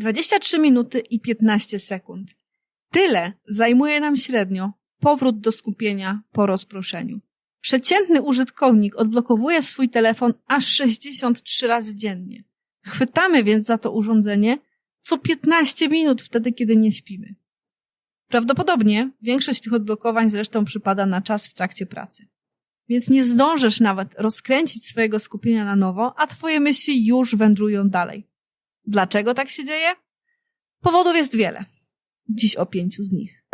23 minuty i 15 sekund. Tyle zajmuje nam średnio powrót do skupienia po rozproszeniu. Przeciętny użytkownik odblokowuje swój telefon aż 63 razy dziennie. Chwytamy więc za to urządzenie co 15 minut wtedy, kiedy nie śpimy. Prawdopodobnie większość tych odblokowań zresztą przypada na czas w trakcie pracy. Więc nie zdążysz nawet rozkręcić swojego skupienia na nowo, a twoje myśli już wędrują dalej. Dlaczego tak się dzieje? Powodów jest wiele. Dziś o pięciu z nich.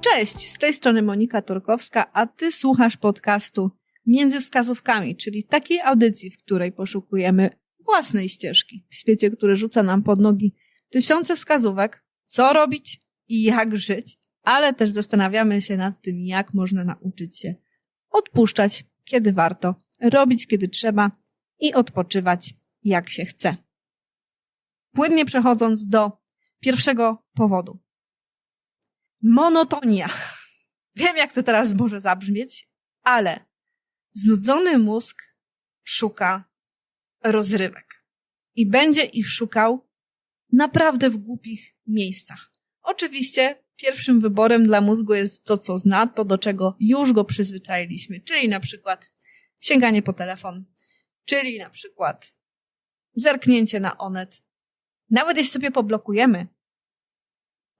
Cześć, z tej strony Monika Torkowska, a ty słuchasz podcastu Między Wskazówkami, czyli takiej audycji, w której poszukujemy własnej ścieżki w świecie, który rzuca nam pod nogi tysiące wskazówek, co robić i jak żyć, ale też zastanawiamy się nad tym, jak można nauczyć się odpuszczać, kiedy warto, robić, kiedy trzeba i odpoczywać, jak się chce. Płynnie przechodząc do pierwszego powodu. Monotonia. Wiem, jak to teraz może zabrzmieć, ale znudzony mózg szuka rozrywek. I będzie ich szukał naprawdę w głupich miejscach. Oczywiście pierwszym wyborem dla mózgu jest to, co zna, to do czego już go przyzwyczailiśmy, czyli na przykład sięganie po telefon, czyli na przykład zerknięcie na onet. Nawet jeśli sobie poblokujemy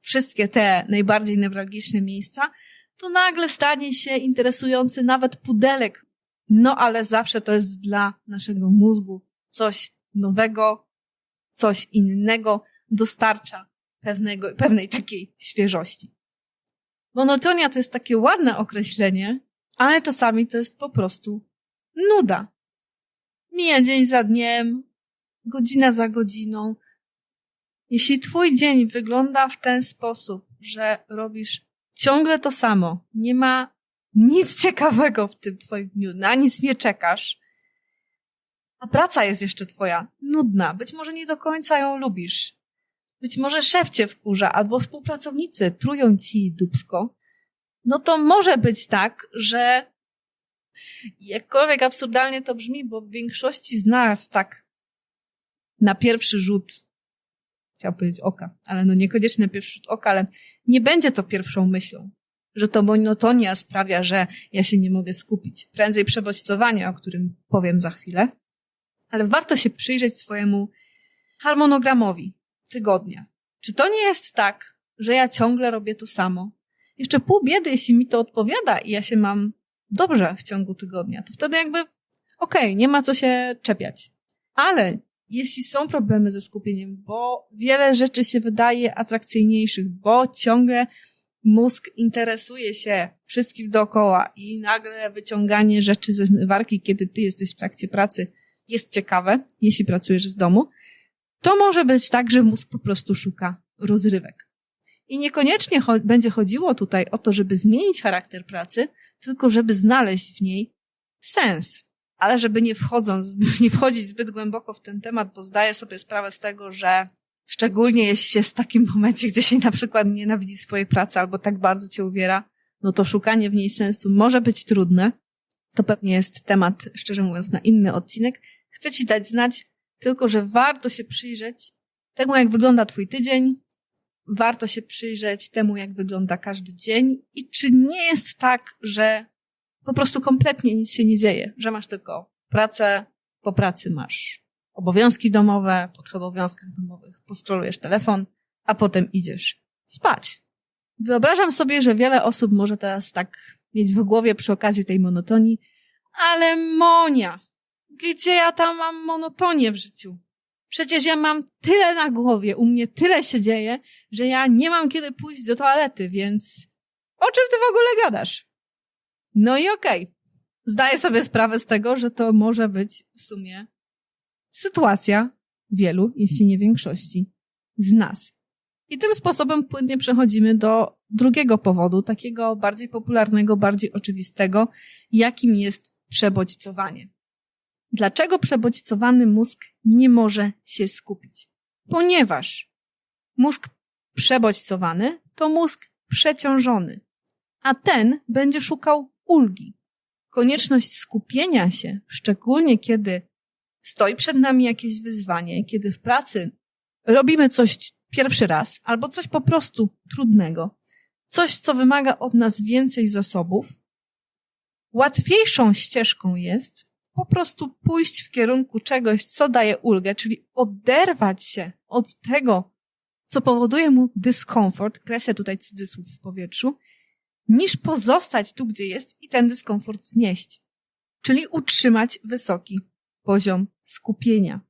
wszystkie te najbardziej newralgiczne miejsca, to nagle stanie się interesujący nawet pudelek. No ale zawsze to jest dla naszego mózgu coś nowego, coś innego, dostarcza pewnego, pewnej takiej świeżości. Monotonia to jest takie ładne określenie, ale czasami to jest po prostu nuda. Mija dzień za dniem, godzina za godziną, jeśli twój dzień wygląda w ten sposób, że robisz ciągle to samo, nie ma nic ciekawego w tym twoim dniu, na nic nie czekasz, a praca jest jeszcze twoja nudna, być może nie do końca ją lubisz, być może szef cię wkurza, albo współpracownicy trują ci dubsko, no to może być tak, że jakkolwiek absurdalnie to brzmi, bo w większości z nas tak na pierwszy rzut chciał powiedzieć oka, ale no niekoniecznie na pierwszy rzut oka, ale nie będzie to pierwszą myślą, że to monotonia sprawia, że ja się nie mogę skupić. Prędzej przebodźcowanie, o którym powiem za chwilę. Ale warto się przyjrzeć swojemu harmonogramowi tygodnia. Czy to nie jest tak, że ja ciągle robię to samo? Jeszcze pół biedy, jeśli mi to odpowiada i ja się mam dobrze w ciągu tygodnia, to wtedy jakby okej, okay, nie ma co się czepiać. Ale jeśli są problemy ze skupieniem, bo wiele rzeczy się wydaje atrakcyjniejszych, bo ciągle mózg interesuje się wszystkim dookoła i nagle wyciąganie rzeczy ze zmywarki, kiedy ty jesteś w trakcie pracy, jest ciekawe, jeśli pracujesz z domu, to może być tak, że mózg po prostu szuka rozrywek. I niekoniecznie cho będzie chodziło tutaj o to, żeby zmienić charakter pracy, tylko żeby znaleźć w niej sens ale żeby nie wchodząc, nie wchodzić zbyt głęboko w ten temat, bo zdaję sobie sprawę z tego, że szczególnie jeśli się w takim momencie, gdzie się na przykład nienawidzi swojej pracy albo tak bardzo cię uwiera, no to szukanie w niej sensu może być trudne. To pewnie jest temat, szczerze mówiąc, na inny odcinek. Chcę ci dać znać tylko, że warto się przyjrzeć temu, jak wygląda twój tydzień, warto się przyjrzeć temu, jak wygląda każdy dzień i czy nie jest tak, że po prostu kompletnie nic się nie dzieje, że masz tylko pracę, po pracy masz obowiązki domowe, po obowiązkach domowych postrolujesz telefon, a potem idziesz spać. Wyobrażam sobie, że wiele osób może teraz tak mieć w głowie przy okazji tej monotonii, ale Monia, gdzie ja tam mam monotonię w życiu? Przecież ja mam tyle na głowie, u mnie tyle się dzieje, że ja nie mam kiedy pójść do toalety, więc o czym ty w ogóle gadasz? No i okej. Okay. Zdaję sobie sprawę z tego, że to może być w sumie sytuacja wielu, jeśli nie większości z nas. I tym sposobem płynnie przechodzimy do drugiego powodu, takiego bardziej popularnego, bardziej oczywistego, jakim jest przebodźcowanie. Dlaczego przebodźcowany mózg nie może się skupić? Ponieważ mózg przebodźcowany to mózg przeciążony, a ten będzie szukał ulgi. konieczność skupienia się, szczególnie kiedy stoi przed nami jakieś wyzwanie, kiedy w pracy robimy coś pierwszy raz albo coś po prostu trudnego, coś, co wymaga od nas więcej zasobów, łatwiejszą ścieżką jest po prostu pójść w kierunku czegoś, co daje ulgę, czyli oderwać się od tego, co powoduje mu dyskomfort, kreślę tutaj cudzysłów w powietrzu, niż pozostać tu, gdzie jest i ten dyskomfort znieść. Czyli utrzymać wysoki poziom skupienia.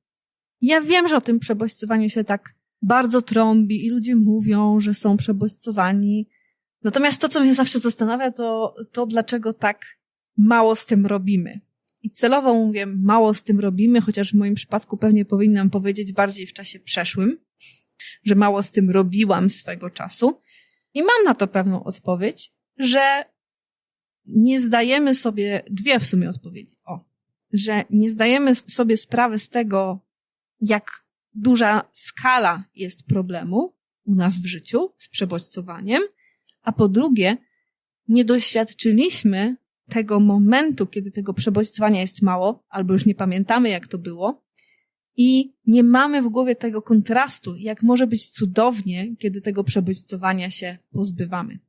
Ja wiem, że o tym przebodźcowaniu się tak bardzo trąbi i ludzie mówią, że są przebodźcowani. Natomiast to, co mnie zawsze zastanawia, to, to dlaczego tak mało z tym robimy. I celowo mówię, mało z tym robimy, chociaż w moim przypadku pewnie powinnam powiedzieć bardziej w czasie przeszłym, że mało z tym robiłam swego czasu. I mam na to pewną odpowiedź, że nie zdajemy sobie, dwie w sumie odpowiedzi, o, że nie zdajemy sobie sprawy z tego, jak duża skala jest problemu u nas w życiu z przebodźcowaniem, a po drugie, nie doświadczyliśmy tego momentu, kiedy tego przebodźcowania jest mało, albo już nie pamiętamy, jak to było, i nie mamy w głowie tego kontrastu, jak może być cudownie, kiedy tego przebodźcowania się pozbywamy.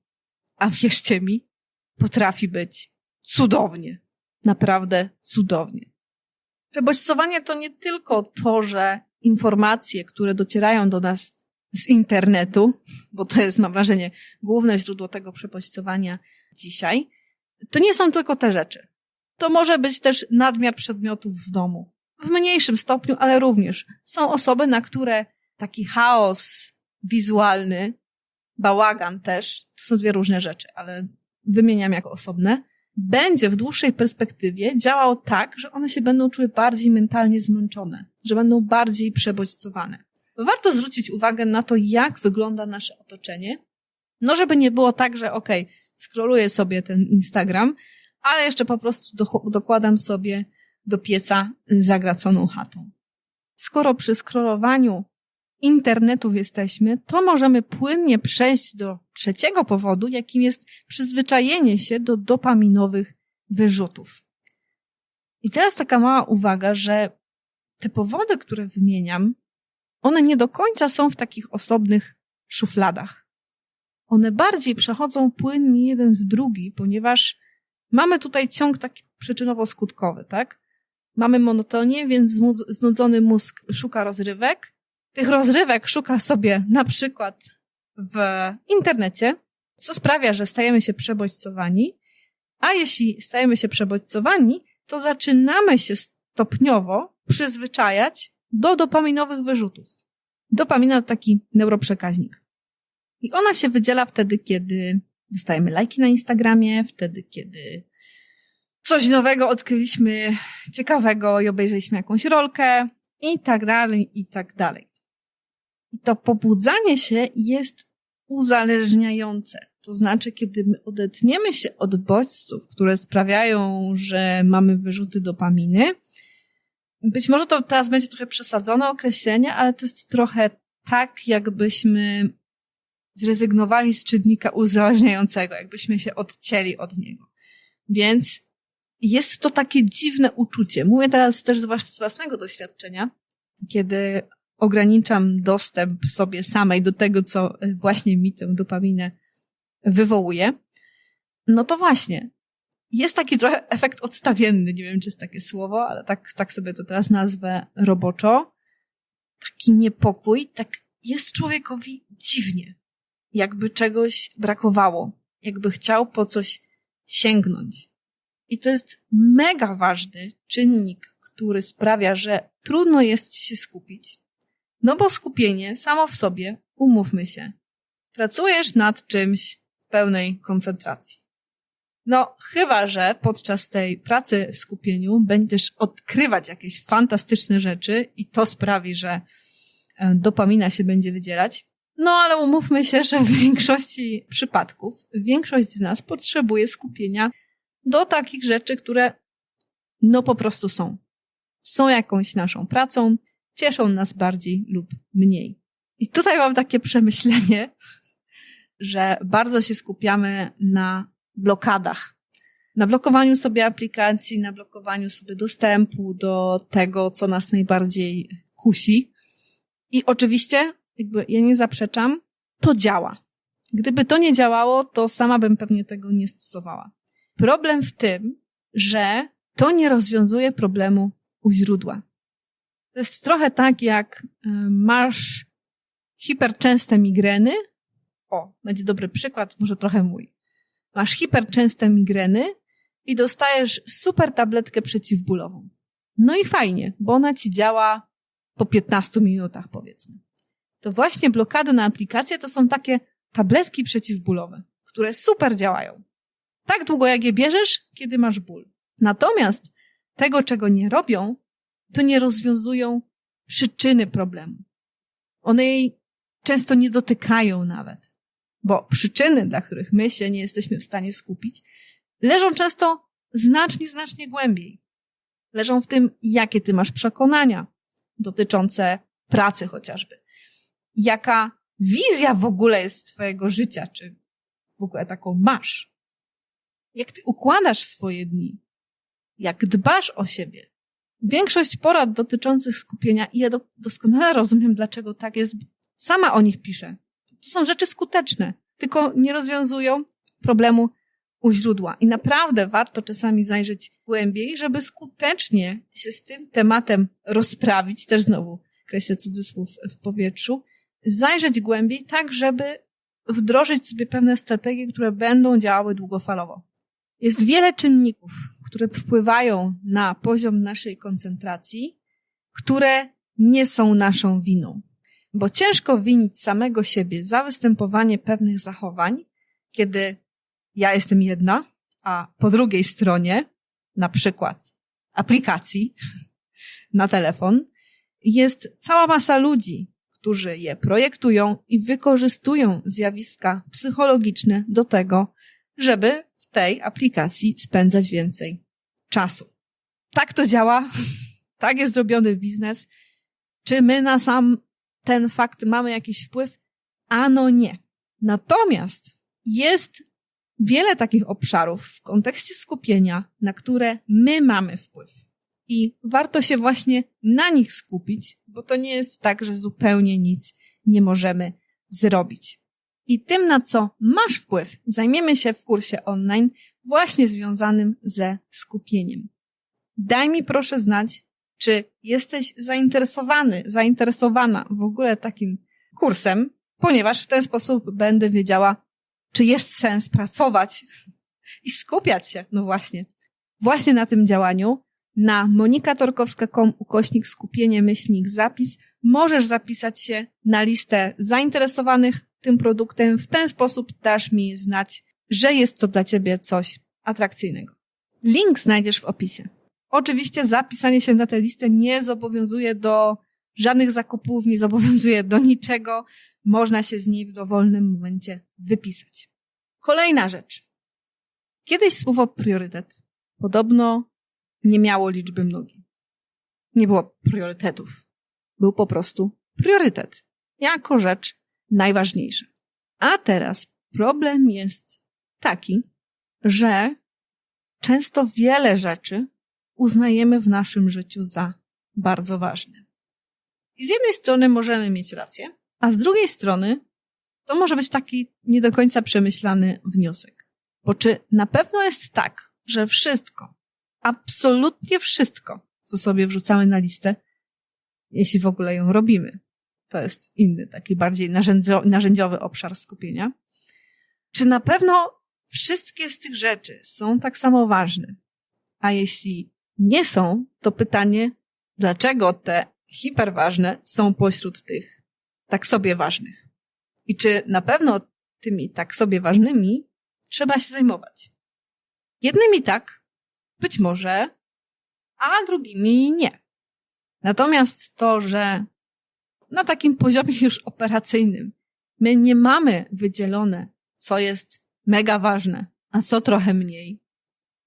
A wierzcie mi, potrafi być cudownie. Naprawdę cudownie. Przebodźcowanie to nie tylko to, że informacje, które docierają do nas z internetu, bo to jest, mam wrażenie, główne źródło tego przebodźcowania dzisiaj, to nie są tylko te rzeczy. To może być też nadmiar przedmiotów w domu. W mniejszym stopniu, ale również. Są osoby, na które taki chaos wizualny, bałagan też, to są dwie różne rzeczy, ale wymieniam jako osobne, będzie w dłuższej perspektywie działał tak, że one się będą czuły bardziej mentalnie zmęczone, że będą bardziej przebodźcowane. Warto zwrócić uwagę na to, jak wygląda nasze otoczenie, no żeby nie było tak, że okej, okay, sobie ten Instagram, ale jeszcze po prostu do, dokładam sobie do pieca zagraconą chatą. Skoro przy scrollowaniu internetów jesteśmy, to możemy płynnie przejść do trzeciego powodu, jakim jest przyzwyczajenie się do dopaminowych wyrzutów. I teraz taka mała uwaga, że te powody, które wymieniam, one nie do końca są w takich osobnych szufladach. One bardziej przechodzą płynnie jeden w drugi, ponieważ mamy tutaj ciąg taki przyczynowo-skutkowy, tak? Mamy monotonię, więc znudzony mózg szuka rozrywek, tych rozrywek szuka sobie na przykład w internecie, co sprawia, że stajemy się przebodźcowani, a jeśli stajemy się przebodźcowani, to zaczynamy się stopniowo przyzwyczajać do dopaminowych wyrzutów. Dopamina to taki neuroprzekaźnik. I ona się wydziela wtedy, kiedy dostajemy lajki na Instagramie, wtedy, kiedy coś nowego odkryliśmy, ciekawego i obejrzeliśmy jakąś rolkę i tak dalej, i tak dalej to pobudzanie się jest uzależniające. To znaczy, kiedy my odetniemy się od bodźców, które sprawiają, że mamy wyrzuty dopaminy, być może to teraz będzie trochę przesadzone określenie, ale to jest trochę tak, jakbyśmy zrezygnowali z czynnika uzależniającego, jakbyśmy się odcięli od niego. Więc jest to takie dziwne uczucie. Mówię teraz też z własnego doświadczenia, kiedy ograniczam dostęp sobie samej do tego, co właśnie mi tę dopaminę wywołuje, no to właśnie, jest taki trochę efekt odstawienny, nie wiem, czy jest takie słowo, ale tak, tak sobie to teraz nazwę roboczo. Taki niepokój, tak jest człowiekowi dziwnie. Jakby czegoś brakowało, jakby chciał po coś sięgnąć. I to jest mega ważny czynnik, który sprawia, że trudno jest się skupić, no bo skupienie samo w sobie, umówmy się, pracujesz nad czymś w pełnej koncentracji. No, chyba, że podczas tej pracy w skupieniu będziesz odkrywać jakieś fantastyczne rzeczy i to sprawi, że e, dopamina się będzie wydzielać. No, ale umówmy się, że w większości przypadków większość z nas potrzebuje skupienia do takich rzeczy, które no po prostu są. Są jakąś naszą pracą, cieszą nas bardziej lub mniej. I tutaj mam takie przemyślenie, że bardzo się skupiamy na blokadach. na blokowaniu sobie aplikacji, na blokowaniu sobie dostępu do tego, co nas najbardziej kusi. I oczywiście, jakby ja nie zaprzeczam, to działa. Gdyby to nie działało, to sama bym pewnie tego nie stosowała. Problem w tym, że to nie rozwiązuje problemu u źródła. To jest trochę tak, jak e, masz hiperczęste migreny. O, będzie dobry przykład, może trochę mój. Masz hiperczęste migreny i dostajesz super tabletkę przeciwbólową. No i fajnie, bo ona ci działa po 15 minutach, powiedzmy. To właśnie blokady na aplikację to są takie tabletki przeciwbólowe, które super działają. Tak długo jak je bierzesz, kiedy masz ból. Natomiast tego, czego nie robią, to nie rozwiązują przyczyny problemu. One jej często nie dotykają nawet, bo przyczyny, dla których my się nie jesteśmy w stanie skupić, leżą często znacznie, znacznie głębiej. Leżą w tym, jakie ty masz przekonania dotyczące pracy chociażby. Jaka wizja w ogóle jest twojego życia, czy w ogóle taką masz. Jak ty układasz swoje dni, jak dbasz o siebie. Większość porad dotyczących skupienia, i ja doskonale rozumiem, dlaczego tak jest, sama o nich piszę. To są rzeczy skuteczne, tylko nie rozwiązują problemu u źródła. I naprawdę warto czasami zajrzeć głębiej, żeby skutecznie się z tym tematem rozprawić, też znowu kreślę cudzysłów w powietrzu, zajrzeć głębiej, tak żeby wdrożyć sobie pewne strategie, które będą działały długofalowo. Jest wiele czynników, które wpływają na poziom naszej koncentracji, które nie są naszą winą. Bo ciężko winić samego siebie za występowanie pewnych zachowań, kiedy ja jestem jedna, a po drugiej stronie, na przykład aplikacji na telefon, jest cała masa ludzi, którzy je projektują i wykorzystują zjawiska psychologiczne do tego, żeby w tej aplikacji spędzać więcej czasu. Tak to działa, tak jest zrobiony biznes. Czy my na sam ten fakt mamy jakiś wpływ? Ano nie. Natomiast jest wiele takich obszarów w kontekście skupienia, na które my mamy wpływ. I warto się właśnie na nich skupić, bo to nie jest tak, że zupełnie nic nie możemy zrobić. I tym, na co masz wpływ, zajmiemy się w kursie online właśnie związanym ze skupieniem. Daj mi proszę znać, czy jesteś zainteresowany, zainteresowana w ogóle takim kursem, ponieważ w ten sposób będę wiedziała, czy jest sens pracować i skupiać się, no właśnie, właśnie na tym działaniu, na monikatorkowska.com ukośnik skupienie myślnik zapis możesz zapisać się na listę zainteresowanych tym produktem. W ten sposób dasz mi znać, że jest to dla ciebie coś atrakcyjnego. Link znajdziesz w opisie. Oczywiście zapisanie się na tę listę nie zobowiązuje do żadnych zakupów, nie zobowiązuje do niczego. Można się z niej w dowolnym momencie wypisać. Kolejna rzecz. Kiedyś słowo priorytet podobno nie miało liczby mnogiej. Nie było priorytetów. Był po prostu priorytet. Jako rzecz najważniejsza. A teraz problem jest taki, że często wiele rzeczy uznajemy w naszym życiu za bardzo ważne. I z jednej strony możemy mieć rację, a z drugiej strony to może być taki nie do końca przemyślany wniosek. Bo czy na pewno jest tak, że wszystko, absolutnie wszystko, co sobie wrzucamy na listę, jeśli w ogóle ją robimy. To jest inny, taki bardziej narzędziowy obszar skupienia. Czy na pewno wszystkie z tych rzeczy są tak samo ważne? A jeśli nie są, to pytanie, dlaczego te hiperważne są pośród tych tak sobie ważnych? I czy na pewno tymi tak sobie ważnymi trzeba się zajmować? Jednymi tak, być może, a drugimi nie. Natomiast to, że na takim poziomie już operacyjnym my nie mamy wydzielone, co jest mega ważne, a co trochę mniej,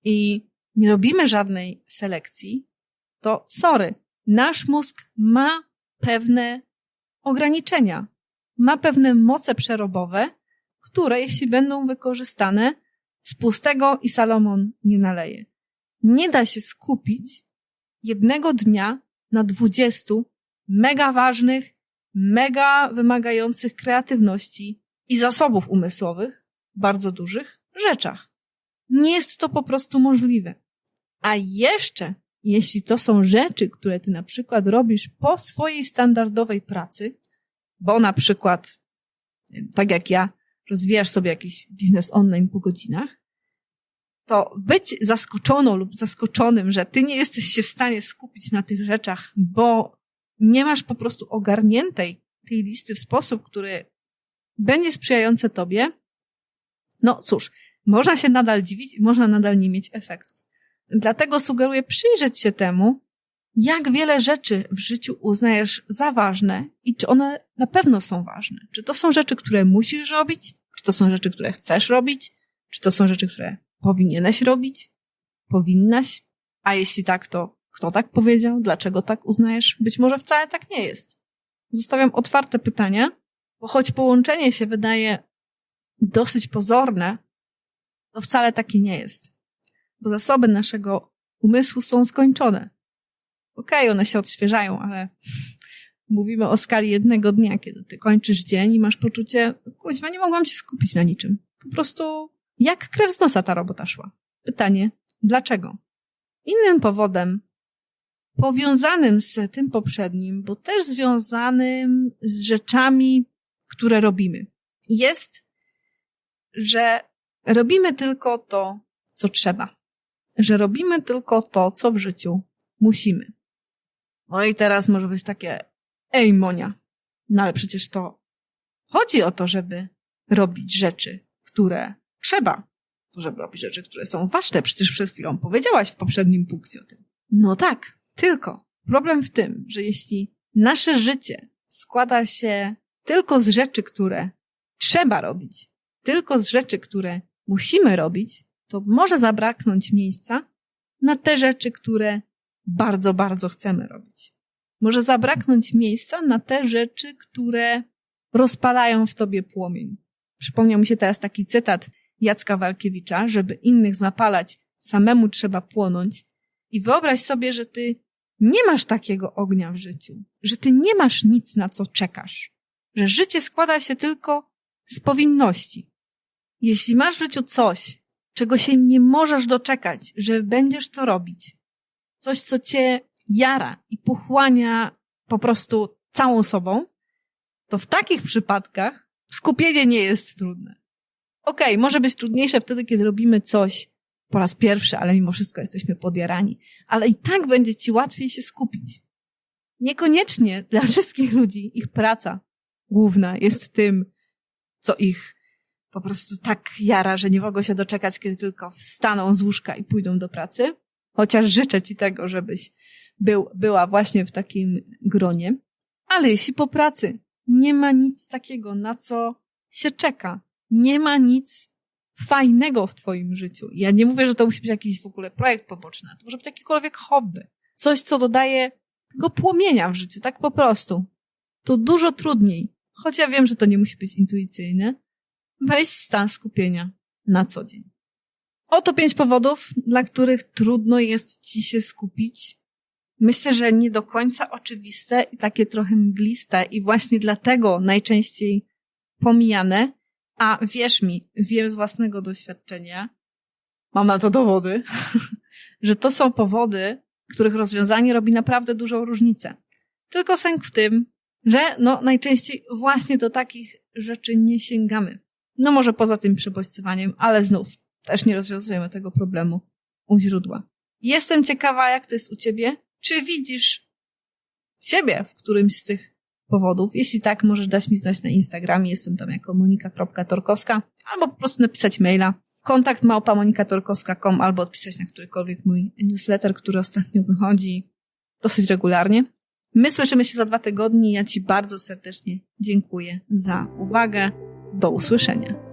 i nie robimy żadnej selekcji, to sorry, nasz mózg ma pewne ograniczenia, ma pewne moce przerobowe, które jeśli będą wykorzystane, z pustego i Salomon nie naleje. Nie da się skupić jednego dnia na dwudziestu mega ważnych, mega wymagających kreatywności i zasobów umysłowych, bardzo dużych rzeczach. Nie jest to po prostu możliwe. A jeszcze, jeśli to są rzeczy, które ty na przykład robisz po swojej standardowej pracy, bo na przykład, tak jak ja, rozwijasz sobie jakiś biznes online po godzinach, to być zaskoczoną lub zaskoczonym, że ty nie jesteś się w stanie skupić na tych rzeczach, bo nie masz po prostu ogarniętej tej listy w sposób, który będzie sprzyjający tobie, no cóż, można się nadal dziwić można nadal nie mieć efektów. Dlatego sugeruję przyjrzeć się temu, jak wiele rzeczy w życiu uznajesz za ważne i czy one na pewno są ważne. Czy to są rzeczy, które musisz robić, czy to są rzeczy, które chcesz robić, czy to są rzeczy, które powinieneś robić, powinnaś, a jeśli tak, to kto tak powiedział, dlaczego tak uznajesz? Być może wcale tak nie jest. Zostawiam otwarte pytania, bo choć połączenie się wydaje dosyć pozorne, to wcale takie nie jest. Bo zasoby naszego umysłu są skończone. Okej, okay, one się odświeżają, ale mówimy o skali jednego dnia, kiedy ty kończysz dzień i masz poczucie, kuźwa, nie mogłam się skupić na niczym. Po prostu jak krew z nosa ta robota szła. Pytanie, dlaczego? Innym powodem, powiązanym z tym poprzednim, bo też związanym z rzeczami, które robimy, jest, że robimy tylko to, co trzeba. Że robimy tylko to, co w życiu musimy. No i teraz może być takie, ej Monia, no ale przecież to chodzi o to, żeby robić rzeczy, które trzeba, żeby robić rzeczy, które są ważne. Przecież przed chwilą powiedziałaś w poprzednim punkcie o tym. No tak, tylko problem w tym, że jeśli nasze życie składa się tylko z rzeczy, które trzeba robić, tylko z rzeczy, które musimy robić, to może zabraknąć miejsca na te rzeczy, które bardzo, bardzo chcemy robić. Może zabraknąć miejsca na te rzeczy, które rozpalają w tobie płomień. Przypomniał mi się teraz taki cytat Jacka Walkiewicza, żeby innych zapalać, samemu trzeba płonąć. I wyobraź sobie, że ty nie masz takiego ognia w życiu, że ty nie masz nic, na co czekasz, że życie składa się tylko z powinności. Jeśli masz w życiu coś, czego się nie możesz doczekać, że będziesz to robić, coś, co cię jara i pochłania po prostu całą sobą, to w takich przypadkach skupienie nie jest trudne. Okej, okay, może być trudniejsze wtedy, kiedy robimy coś po raz pierwszy, ale mimo wszystko jesteśmy podjarani. Ale i tak będzie ci łatwiej się skupić. Niekoniecznie dla wszystkich ludzi ich praca główna jest tym, co ich po prostu tak jara, że nie mogą się doczekać, kiedy tylko wstaną z łóżka i pójdą do pracy. Chociaż życzę ci tego, żebyś był, była właśnie w takim gronie. Ale jeśli po pracy nie ma nic takiego, na co się czeka, nie ma nic fajnego w twoim życiu. Ja nie mówię, że to musi być jakiś w ogóle projekt poboczny, to może być jakiekolwiek hobby. Coś, co dodaje tego płomienia w życiu, tak po prostu. To dużo trudniej, choć ja wiem, że to nie musi być intuicyjne, wejść w stan skupienia na co dzień. Oto pięć powodów, dla których trudno jest ci się skupić. Myślę, że nie do końca oczywiste i takie trochę mgliste i właśnie dlatego najczęściej pomijane, a wierz mi, wiem z własnego doświadczenia, mam na to dowody, że to są powody, których rozwiązanie robi naprawdę dużą różnicę. Tylko sęk w tym, że no najczęściej właśnie do takich rzeczy nie sięgamy. No może poza tym przebodźcowaniem, ale znów też nie rozwiązujemy tego problemu u źródła. Jestem ciekawa, jak to jest u ciebie. Czy widzisz siebie w którymś z tych powodów. Jeśli tak, możesz dać mi znać na Instagramie, jestem tam jako monika.torkowska, albo po prostu napisać maila kontakt małpa monikatorkowska.com albo odpisać na którykolwiek mój newsletter, który ostatnio wychodzi dosyć regularnie. My słyszymy się za dwa tygodnie. Ja Ci bardzo serdecznie dziękuję za uwagę. Do usłyszenia.